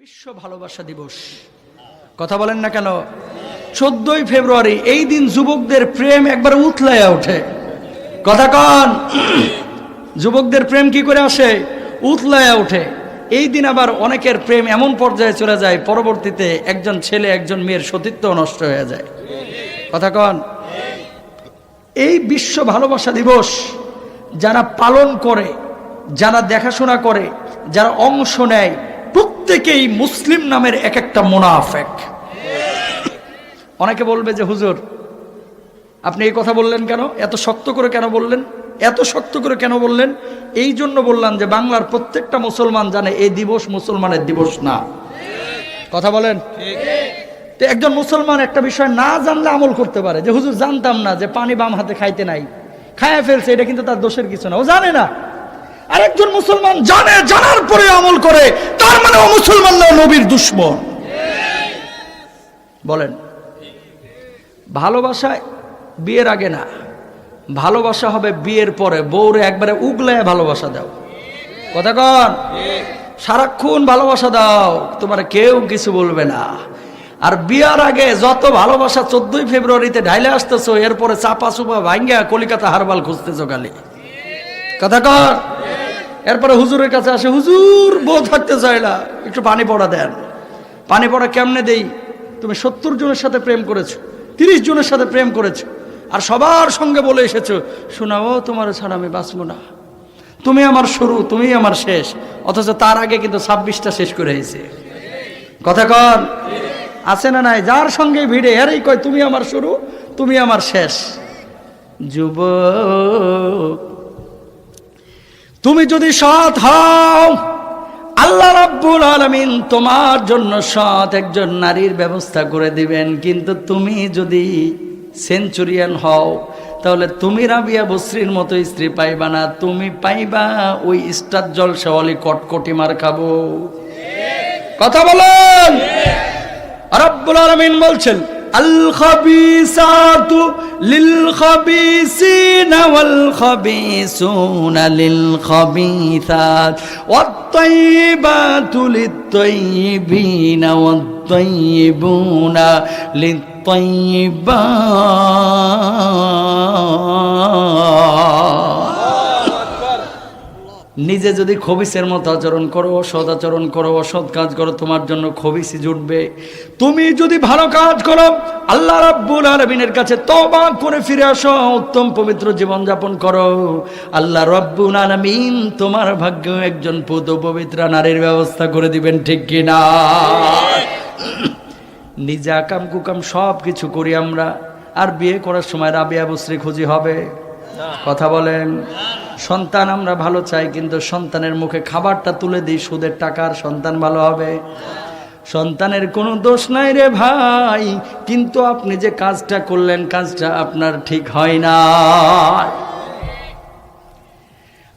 বিশ্ব ভালোবাসা দিবস। কথা বলেন না কেন? চোদ্দই ফেব্রুয়ারি, এই দিন যুবকদের প্রেম একবার উতলাইয়া ওঠে। কথা কন। যুবকদের প্রেম কি করে আসে? উতলাইয়া ওঠে। এই দিন আবার অনেকের প্রেম এমন পর্যায়ে চলে যায়, পরবর্তীতে একজন ছেলে, একজন মেয়ের সতীত্ব নষ্ট হয়ে যায়। কথা কন। এই বিশ্ব ভালোবাসা দিবস যারা পালন করে, যারা দেখাশোনা করে, যারা অংশ নেয় প্রত্যেকেই মুসলিম নামের এক একটা মোনাফেক। অনেকে বলবে যে, হুজুর, আপনি এই কথা বললেন কেন? এত শক্ত করে কেন বললেন? এত শক্ত করে কেন বললেন? এই জন্য বললাম যে, বাংলার প্রত্যেকটা মুসলমান জানে এই দিবস মুসলমানের দিবস না। কথা বলেন? তো একজন মুসলমান একটা বিষয় না জানলে আমল করতে পারে। যে, হুজুর, জানতাম না যে পানি বাম হাতে খাইতে নাই। খায়া ফেলছে, এটা কিন্তু তার দোষের কিছু না। ও জানে না। আরেকজন মুসলমান জানে, জানার পরে আমল করে, তার মানে ও মুসলমান না নবীর দুশ্মন। বলেন, ভালোবাসা বিয়ের আগে না, ভালোবাসা হবে বিয়ের পরে, বউরে একবারে উগলায় ভালোবাসা দাও। কথা কন? সারাক্ষণ ভালোবাসা দাও, তোমার কেউ কিছু বলবে না। আর বিয়ার আগে যত ভালোবাসা চোদ্দই ফেব্রুয়ারিতে ঢাইলে আসতেছো, এরপরে চাপা চুপা ভাঙ্গা কলিকাতা হারবাল খুঁজতেছো খালি। কথা কর এরপরে হুজুরের কাছে আসে, হুজুর, বউ থাকতে চায় না, একটু পানি পড়া দেন। পানি পড়া কেমনে দেই? তুমি সত্তর জনের সাথে প্রেম করেছ, তিরিশ জনের সাথে প্রেম করেছ, আর সবার সঙ্গে বলে এসেছ, শোনাও, তোমার ছাড়া আমি বাঁচবো না। তুমি আমার শুরু, তুমি আমার শেষ, অথচ তার আগে কিন্তু ছাব্বিশটা শেষ করে হয়েছে কথা কর আছে না নাই? যার সঙ্গে ভিড়ে, এরই কয়, তুমি আমার শুরু, তুমি আমার শেষ। যুবক তুমি যদি সৎ হও আল্লাহ রাব্বুল আলামিন তোমার জন্য সৎ একজন নারীর ব্যবস্থা করে দিবেন। কিন্তু তুমি যদি সেঞ্চুরিয়ান হও তাহলে তুমি রাবিয়া বসরির মতো স্ত্রী পাইবা না। তুমি পাইবা ওই স্টার জল শেওয়ালি কটকটি মার খাব। কথা বলেন? রব্বুল আলামিন বলছেন আল খাবিসাতু লিল والخبيثون للخبيثات والطيبات للطيبين والطيبون ওয়াত নিজে যদি খবিসের মতো আচরণ করো, সৎ আচরণ করো, অসৎ কাজ করো, তোমার জন্য খবিসই জুটবে। তুমি যদি ভালো কাজ করো, আল্লাহ রাব্বুল আলামিনের কাছে তওবা করে ফিরে আসো, উত্তম পবিত্র জীবন যাপন করো। আল্লাহ রাব্বুল আলামিন তোমার ভাগ্য একজন পুত পবিত্র নারীর ব্যবস্থা করে দিবেন, ঠিক কি না? নিজে আকাম কুকাম সব কিছু করি আমরা, আর বিয়ে করার সময় রাবিয়া বস্ত্রী খুঁজি হবে। কথা বলেন, সন্তান আমরা ভালো চাই, কিন্তু সন্তানের মুখে খাবারটা তুলে দিই, সুদের টাকার সন্তান ভালো হবে। সন্তানের কোনো দোষ নাই রে ভাই, কিন্তু আপনি যে কাজটা করলেন, কাজটা আপনার ঠিক হয় না।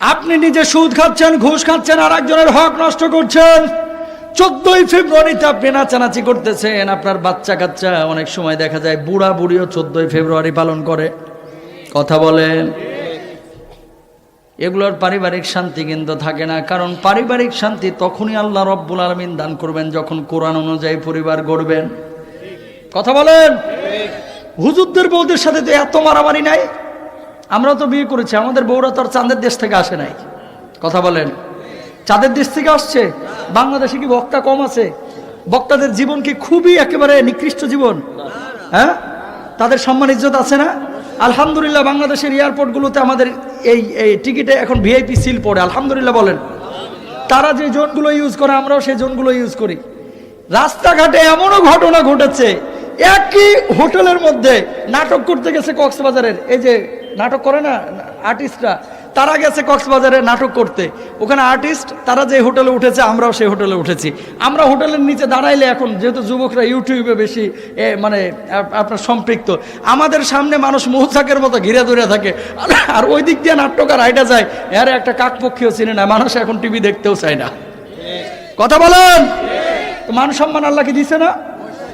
আপনি নিজে সুদ খাচ্ছেন, ঘুষ খাচ্ছেন আর একজনের হক নষ্ট করছেন। চোদ্দই ফেব্রুয়ারিতে আপনি নাচানাচি করতেছেন, আপনার বাচ্চা কাচ্চা অনেক সময় দেখা যায় বুড়া বুড়িও চোদ্দই ফেব্রুয়ারি পালন করে। কথা বলেন এগুলোর পারিবারিক শান্তি কিন্তু থাকে না, কারণ পারিবারিক শান্তি তখনই আল্লাহ রব্বুল আলমিন দান করবেন যখন কোরআন অনুযায়ী পরিবার গড়বেন। কথা বলেন? হুজুরদের বউদের সাথে তো এত মারামারি নাই। আমরা তো বিয়ে করেছি, আমাদের বউরা তো আর চাঁদের দেশ থেকে আসে নাই। কথা বলেন? চাঁদের দেশ থেকে আসছে, বাংলাদেশে কি বক্তা কম আছে? বক্তাদের জীবন কি খুবই একেবারে নিকৃষ্ট জীবন? হ্যাঁ? তাদের সম্মান ইজ্জত আছে না? আলহামদুলিল্লাহ বাংলাদেশের এয়ারপোর্টগুলোতে আমাদের এই এই টিকিটে এখন ভিআইপি সিল পড়ে, আলহামদুলিল্লাহ বলেন। তারা যে জোনগুলো ইউজ করে, আমরাও সেই জোনগুলো ইউজ করি। রাস্তাঘাটে এমনও ঘটনা ঘটেছে, একই হোটেলের মধ্যে নাটক করতে গেছে কক্সবাজারের। এই যে নাটক করে না আর্টিস্টরা তারা গেছে কক্সবাজারে নাটক করতে। ওখানে আর্টিস্ট তারা যে হোটেলে উঠেছে, আমরাও সেই হোটেলে উঠেছি। আমরা হোটেলের নিচে দাঁড়াইলে এখন, যেহেতু যুবকরা ইউটিউবে বেশি মানে আপনার সম্পৃক্ত, আমাদের সামনে মানুষ মৌচাকের মতো ঘিরে ধরে থাকে। আর- ওই দিক দিয়ে নাট্যকার আইটা যায়, এর একটা কাকপক্ষীও চিনে না মানুষ এখন টিভি দেখতেও চায় না। কথা বলেন? মান সম্মান আল্লাহকে দিছে না?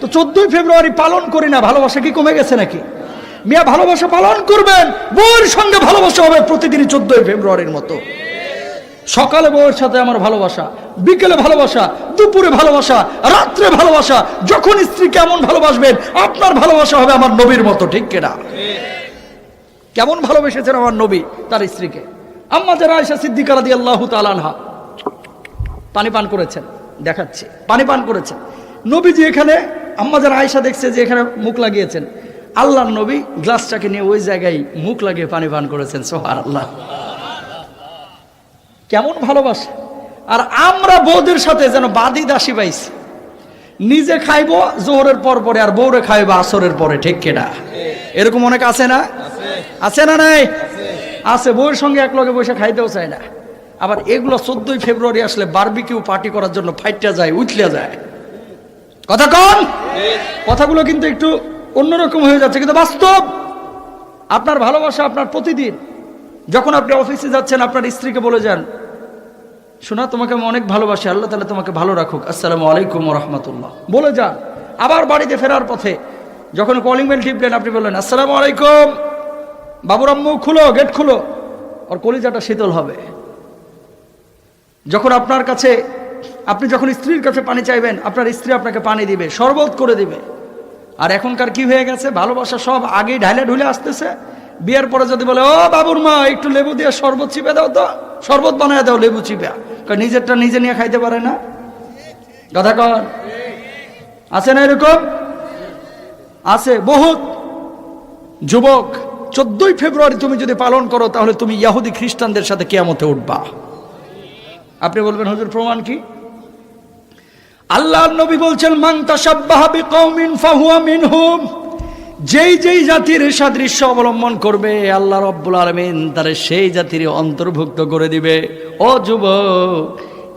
তো চোদ্দই ফেব্রুয়ারি পালন করি না, ভালোবাসা কি কমে গেছে নাকি? মিয়া ভালোবাসা পালন করবেন, বউয়ের সঙ্গে ভালোবাসা হবে প্রতিদিনই চোদ্দই ফেব্রুয়ারির মতো। সকালে বউয়ের সাথে আমার ভালোবাসা, বিকেলে ভালোবাসা, দুপুরে ভালোবাসা, রাত্রে ভালোবাসা, যখন স্ত্রী কেমন ভালোবাসবেন, আপনার ভালোবাসা হবে আমার নবীর মতো, ঠিক কেনা? কেমন ভালোবেসেছেন আমার নবী তার স্ত্রীকে? আম্মা যারা আয়সা সিদ্দিকারা দিয়ে আল্লাহ তালানহা পানি পান করেছেন, দেখাচ্ছে, পানি পান করেছেন। নবীজি এখানে, আম্মা যারা আয়সা দেখছে যে এখানে মুখ লাগিয়েছেন আল্লাহর নবী গ্লাসটাকে নিয়ে ওই জায়গায় মুখ লাগিয়ে পানি পান করেছেন সোহার আল্লাহ কেমন ভালোবাসা। আর আমরা বৌদের সাথে যেন বাদি দাসী পাইছি। নিজে খাইবো জোহরের পর পরে আর বৌরে খাইবো আসরের পরে, ঠিক কেনা এরকম অনেক আছে না? আছে না নাই? আছে, বউয়ের সঙ্গে এক লগে বসে খাইতেও চায় না। আবার এগুলো চোদ্দই ফেব্রুয়ারি আসলে বারবিকিউ পার্টি করার জন্য ফাইটটা যায় উঠলে যায়। কথা কন? কথাগুলো কিন্তু একটু অন্যরকম হয়ে যাচ্ছে, কিন্তু বাস্তব আপনার ভালোবাসা আপনার প্রতিদিন। যখন আপনি অফিসে যাচ্ছেন, আপনার স্ত্রীকে বলে যান, শোনা, তোমাকে আমি অনেক ভালোবাসি, আল্লাহ তাহলে তোমাকে ভালো রাখুক। আসসালামু আলাইকুম রহমতুল্লাহ। বলে যান। আবার বাড়িতে ফেরার পথে যখন কলিং বেল টিপলেন, আপনি বললেন, আসসালামু আলাইকুম বাবুর আম্মু খুলো গেট খুলো, ওর কলিজাটা শীতল হবে। যখন আপনার কাছে, আপনি যখন স্ত্রীর কাছে পানি চাইবেন, আপনার স্ত্রী আপনাকে পানি দিবে, শরবত করে দিবে। আর এখনকার কি হয়ে গেছে? ভালোবাসা সব আগেই ঢালে ঢুলে আসতেছে। বিয়ের পরে যদি বলে, ও বাবুর মা, একটু লেবু দিয়ে শরবত চিপে দাও তো। শরবত বানায় দাও লেবু চিপে। নিজেরটা নিজে নিয়ে খাইতে পারে না? কথা কর আছে না এরকম? আছে। বহুত যুবক, চোদ্দই ফেব্রুয়ারি তুমি যদি পালন করো, তাহলে তুমি ইয়াহুদি খ্রিস্টানদের সাথে কেয়ামতে উঠবা। আপনি বলবেন, হজুর, প্রমাণ কি? আল্লাহ নবী বলছেন, মান তাসাব্বাহা বিকৌমিন ফাহুয়া মিনহুম। যেই যেই জাতির সাদৃশ্য অবলম্বন করবে, আল্লাহ রব্বুল আলমিন তার সেই জাতির অন্তর্ভুক্ত করে দিবে। ও যুবক,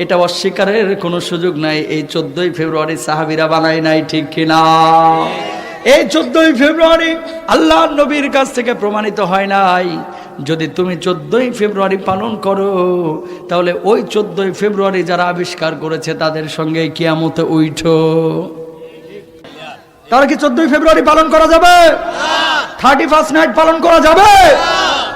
এটা অস্বীকারের কোনো সুযোগ নাই। এই চোদ্দই ফেব্রুয়ারি সাহাবিরা বানায় নাই, ঠিক কিনা এই চোদ্দই ফেব্রুয়ারি আল্লাহ নবীর কাছ থেকে প্রমাণিত হয় নাই। যদি তুমি চোদ্দই ফেব্রুয়ারি পালন করো তাহলে ওই চোদ্দই ফেব্রুয়ারি যারা আবিষ্কার করেছে তাদের সঙ্গে কিয়ামতে উঠো। তাহলে কি চোদ্দই ফেব্রুয়ারি পালন করা যাবে? থার্টি ফার্স্ট নাইট পালন করা যাবে?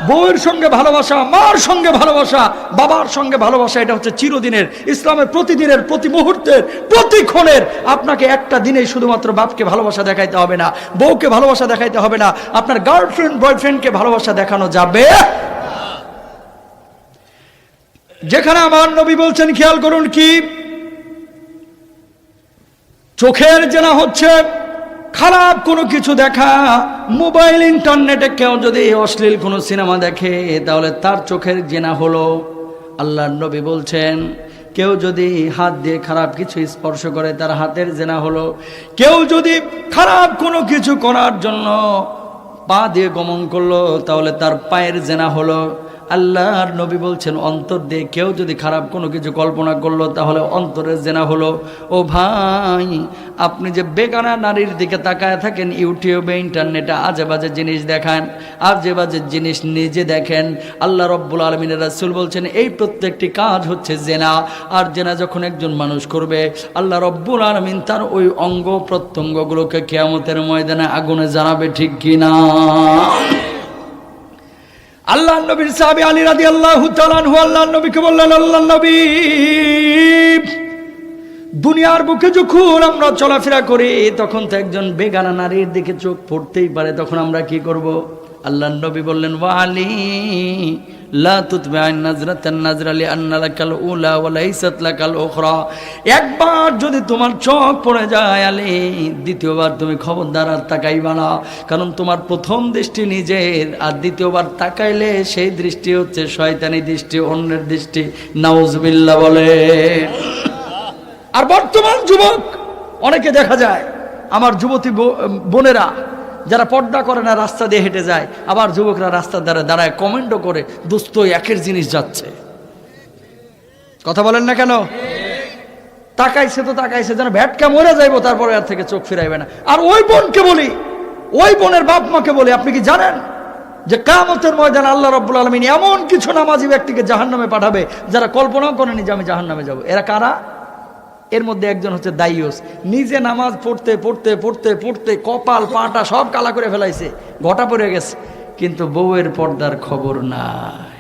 বউয়ের সঙ্গে ভালোবাসা, মার সঙ্গে ভালোবাসা, বাবার সঙ্গে ভালোবাসা, এটা হচ্ছে চিরদিনের ইসলামের প্রতিদিনের, প্রতি মুহূর্তের, প্রতি ক্ষণের আপনাকে একটা দিনেই শুধুমাত্র বাপকে ভালোবাসা দেখাইতে হবে না, বউকে ভালোবাসা দেখাইতে হবে না, আপনার গার্লফ্রেন্ড বয়ফ্রেন্ডকে ভালোবাসা দেখানো যাবে। যেখানে আমার নবী বলছেন, খেয়াল করুন কি? চোখের জেনা হচ্ছে খারাপ কোনো কিছু দেখা, মোবাইল, ইন্টারনেটে কেউ যদি অশ্লীল কোনো সিনেমা দেখে, তাহলে তার চোখের জেনা হলো আল্লাহ নবী বলছেন, কেউ যদি হাত দিয়ে খারাপ কিছু স্পর্শ করে, তার হাতের জেনা হলো। কেউ যদি খারাপ কোনো কিছু করার জন্য পা দিয়ে গমন করল, তাহলে তার পায়ের জেনা হলো। আল্লাহর নবী বলছেন, অন্তর দিয়ে কেউ যদি খারাপ কোনো কিছু কল্পনা করল, তাহলে অন্তরের জেনা হলো। ও ভাই, আপনি যে বেগানা নারীর দিকে তাকায় থাকেন, ইউটিউবে, ইন্টারনেটে আজে বাজে জিনিস দেখান, আজে বাজে জিনিস নিজে দেখেন, আল্লাহ রব্বুল আলমিনের রাসুল বলছেন, এই প্রত্যেকটি কাজ হচ্ছে জেনা। আর জেনা যখন একজন মানুষ করবে, আল্লাহ রব্বুল আলমিন তার ওই অঙ্গ প্রত্যঙ্গগুলোকে কেয়ামতের ময়দানে আগুনে জানাবে ঠিক কিনা। আল্লাহ নবীর সাহাবি আলী রাজি আল্লাহ তালানহু আল্লাহ নবীকে বললেন আল্লাহ নবী, দুনিয়ার বুকে যখন আমরা চলাফেরা করি, তখন তো একজন বেগানা নারীর দিকে চোখ পড়তেই পারে, তখন আমরা কি করব? আল্লাহ নবী বললেন, ওয়ালি একবার যদি তোমার চোখ পড়ে যায় আলী, দ্বিতীয়বার তুমি খবরদার আর তাকাইবা না, কারণ তোমার প্রথম দৃষ্টি নিজের, আর দ্বিতীয়বার তাকাইলে সেই দৃষ্টি হচ্ছে শয়তানি দৃষ্টি, অন্যের দৃষ্টি। নাউজবিল্লাহ বলে। আর বর্তমান যুবক, অনেকে দেখা যায়, আমার যুবতী বোনেরা যারা পর্দা করে না, রাস্তা দিয়ে হেঁটে যায়, আবার যুবকরা রাস্তার দ্বারা দাঁড়ায় কমেন্টও করে দোস্ত একের জিনিস যাচ্ছে। কথা বলেন না কেন? তাকাইছে তো তাকাইছে, যেন ভ্যাটকা মরে যাইবো, তারপরে আর থেকে চোখ ফিরাইবে না। আর ওই বোনকে বলি, ওই বোনের বাপ মাকে বলি, আপনি কি জানেন যে কামতের ময়দান আল্লাহ রব্বুল আলমিন এমন কিছু নামাজি ব্যক্তিকে জাহান নামে পাঠাবে, যারা কল্পনাও করেনি যে আমি জাহান নামে যাব? এরা কারা? এর মধ্যে একজন হচ্ছে দাইয়স। নিজে নামাজ পড়তে পড়তে পড়তে পড়তে কপাল, পাটা সব কালা করে ফেলাইছে। ঘটা পড়ে গেছে। কিন্তু বউয়ের পর্দার খবর নাই।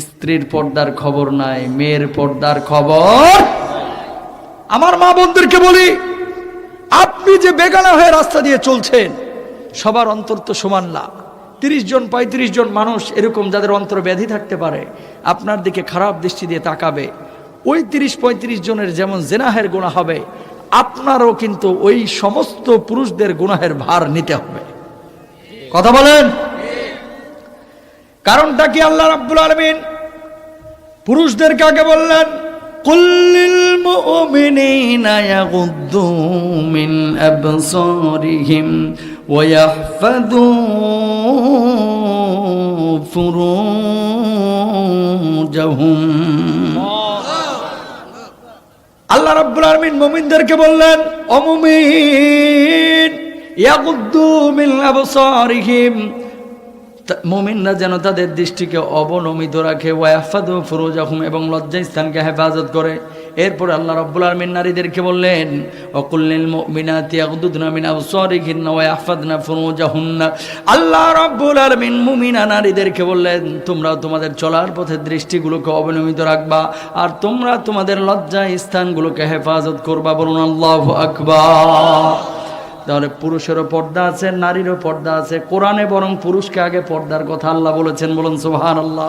স্ত্রীর পর্দার খবর নাই। মেয়ের পর্দার খবর আমার মা বোনদেরকে বলি, আপনি যে বেগানা হয়ে রাস্তা দিয়ে চলছেন, সবার অন্তর তো সমান না। তিরিশ জন, পঁয়ত্রিশ জন মানুষ এরকম যাদের অন্তর ব্যাধি থাকতে পারে, আপনার দিকে খারাপ দৃষ্টি দিয়ে তাকাবে। ওই তিরিশ পঁয়ত্রিশ জনের যেমন জেনাহের গুণা হবে, আপনারও কিন্তু ওই সমস্ত পুরুষদের গুনাহের ভার নিতে হবে। কথা বলেন? কারণটা কি আল্লাহ রাব্বুল আলমিন পুরুষদের কাকে বললেন কুল্লিল মিন আল্লাহ রাব্বুল আলমিন মুমিনদেরকে বললেন অমুমিন মিন মুমিনরা যেন তাদের দৃষ্টিকে অবনমিত রাখে ওয়াফাদু ফুরুজাহুম এবং লজ্জাস্থানকে হেফাজত করে। এরপর আল্লাহ রাব্বুল আলামিন নারীদেরকে বললেন অকুল্লিল মুমিনাতি ইয়াগুদুনা মিন আবসারিহিন্না ওয়া ইয়াহফাদনা ফুরুজাহুন্না। আল্লাহ রাব্বুল আলামিন মুমিনা নারীদেরকে বললেন, তোমরা তোমাদের চলার পথের দৃষ্টিগুলোকে অবনমিত রাখবা আর তোমরা তোমাদের লজ্জা স্থানগুলোকে হেফাজত করবা। বলুন, আল্লাহু আকবার। তাহলে পুরুষেরও পর্দা আছে, নারীরও পর্দা আছে। কোরআনে বরং পুরুষকে আগে পর্দার কথা আল্লাহ বলেছেন। বলুন সুহান আল্লাহ